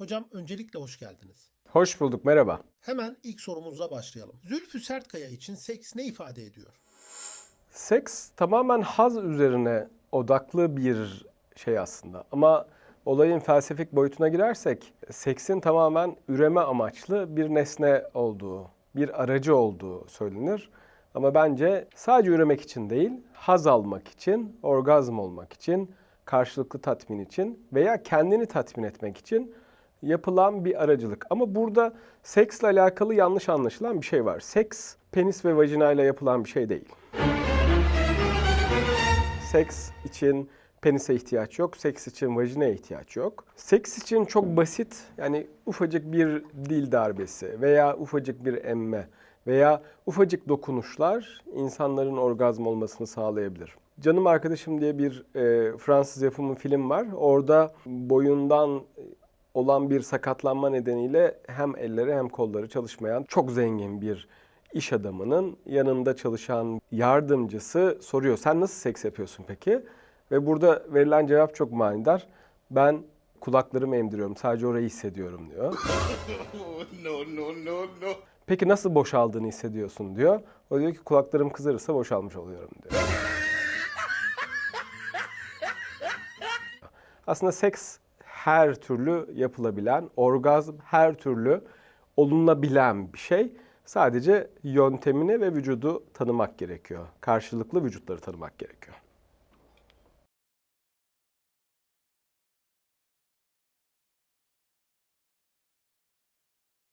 Hocam öncelikle hoş geldiniz. Hoş bulduk, merhaba. Hemen ilk sorumuzla başlayalım. Zülfü Sertkaya için seks ne ifade ediyor? Seks tamamen haz üzerine odaklı bir şey aslında. Ama olayın felsefik boyutuna girersek, seksin tamamen üreme amaçlı bir nesne olduğu, bir aracı olduğu söylenir. Ama bence sadece üremek için değil, haz almak için, orgazm olmak için, karşılıklı tatmin için veya kendini tatmin etmek için yapılan bir aracılık. Ama burada seksle alakalı yanlış anlaşılan bir şey var. Seks penis ve vajinayla yapılan bir şey değil. Seks için penise ihtiyaç yok, seks için vajinaya ihtiyaç yok. Seks için çok basit yani ufacık bir dil darbesi veya ufacık bir emme veya ufacık dokunuşlar insanların orgazm olmasını sağlayabilir. Canım Arkadaşım diye bir e, Fransız yapımı film var. Orada boyundan olan bir sakatlanma nedeniyle hem elleri hem kolları çalışmayan çok zengin bir iş adamının yanında çalışan yardımcısı soruyor. Sen nasıl seks yapıyorsun peki? Ve burada verilen cevap çok manidar. Ben kulaklarımı emdiriyorum. Sadece orayı hissediyorum diyor. no, no, no, no. Peki nasıl boşaldığını hissediyorsun diyor. O diyor ki kulaklarım kızarırsa boşalmış oluyorum diyor. Aslında seks her türlü yapılabilen, orgazm her türlü olunabilen bir şey. Sadece yöntemini ve vücudu tanımak gerekiyor. Karşılıklı vücutları tanımak gerekiyor.